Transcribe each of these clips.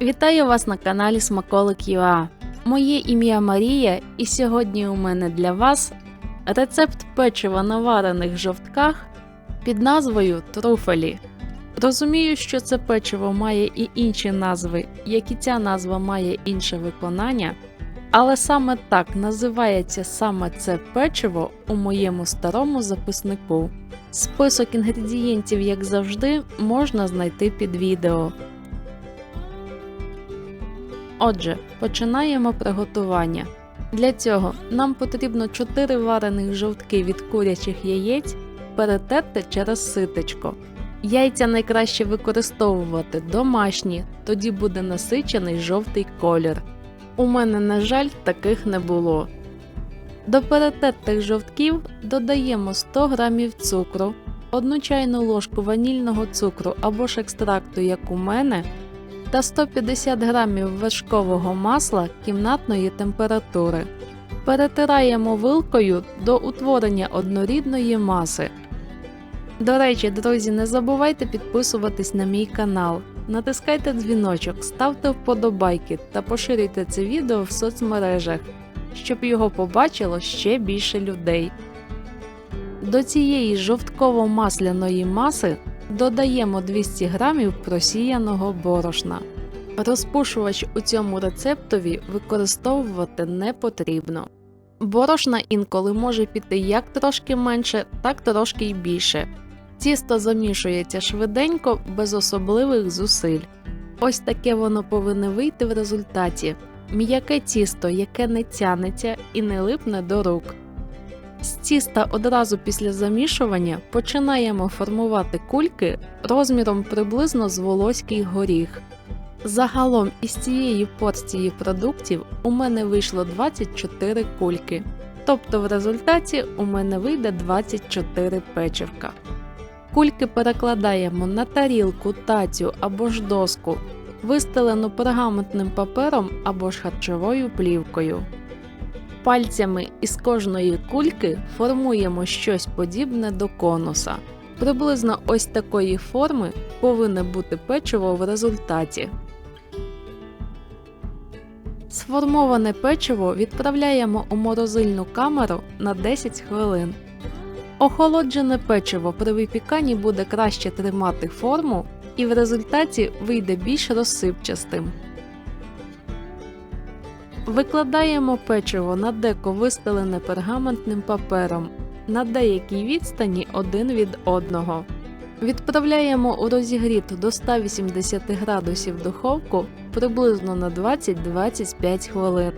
Вітаю вас на каналі Смаколик ЮА. Моє ім'я Марія, і сьогодні у мене для вас рецепт печива на варених жовтках під назвою труфелі. Розумію, що це печиво має і інші назви, як і ця назва має інше виконання, але саме так називається саме це печиво у моєму старому записнику. Список інгредієнтів, як завжди, можна знайти під відео. Отже, починаємо приготування. Для цього нам потрібно 4 варених жовтки від курячих яєць перетерти через ситечко. Яйця найкраще використовувати домашні, тоді буде насичений жовтий колір. У мене, на жаль, таких не було. До перетертих жовтків додаємо 100 г цукру, 1 чайну ложку ванільного цукру або ж екстракту, як у мене, та 150 г вершкового масла кімнатної температури. Перетираємо вилкою до утворення однорідної маси. До речі, друзі, не забувайте підписуватись на мій канал, натискайте дзвіночок, ставте вподобайки та поширюйте це відео в соцмережах, щоб його побачило ще більше людей. До цієї жовтково-масляної маси додаємо 200 г просіяного борошна. Розпушувач у цьому рецептові використовувати не потрібно. Борошна інколи може піти як трошки менше, так трошки й більше. Тісто замішується швиденько, без особливих зусиль. Ось таке воно повинне вийти в результаті: м'яке тісто, яке не тянеться і не липне до рук. З тіста одразу після замішування починаємо формувати кульки розміром приблизно з волоський горіх. Загалом із цієї порції продуктів у мене вийшло 24 кульки, тобто в результаті у мене вийде 24 печивка. Кульки перекладаємо на тарілку, тацю або ж доску, вистелену пергаментним папером або ж харчовою плівкою. Пальцями із кожної кульки формуємо щось подібне до конуса. Приблизно ось такої форми повинне бути печиво в результаті. Сформоване печиво відправляємо у морозильну камеру на 10 хвилин. Охолоджене печиво при випіканні буде краще тримати форму і в результаті вийде більш розсипчастим. Викладаємо печиво на деко вистелене пергаментним папером на деякій відстані один від одного. Відправляємо у розігріту до 180 градусів духовку приблизно на 20-25 хвилин.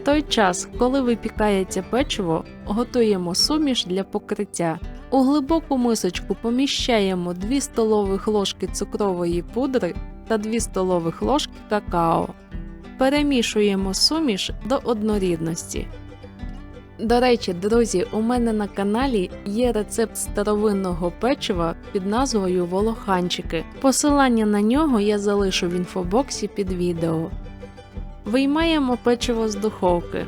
В той час, коли випікається печиво, готуємо суміш для покриття. У глибоку мисочку поміщаємо 2 столових ложки цукрової пудри та 2 столових ложки какао. Перемішуємо суміш до однорідності. До речі, друзі, у мене на каналі є рецепт старовинного печива під назвою Волоханчики. Посилання на нього я залишу в інфобоксі під відео. Виймаємо печиво з духовки.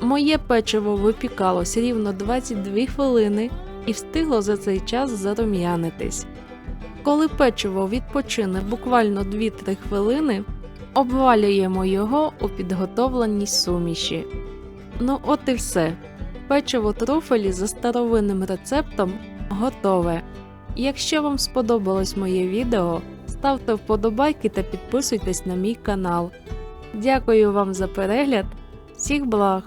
Моє печиво випікалось рівно 22 хвилини і встигло за цей час зарум'янитись. Коли печиво відпочине буквально 2-3 хвилини, обвалюємо його у підготовленій суміші. Ну от і все. Печиво труфелі за старовинним рецептом готове. Якщо вам сподобалось моє відео, ставте вподобайки та підписуйтесь на мій канал. Дякую вам за перегляд. Всіх благ!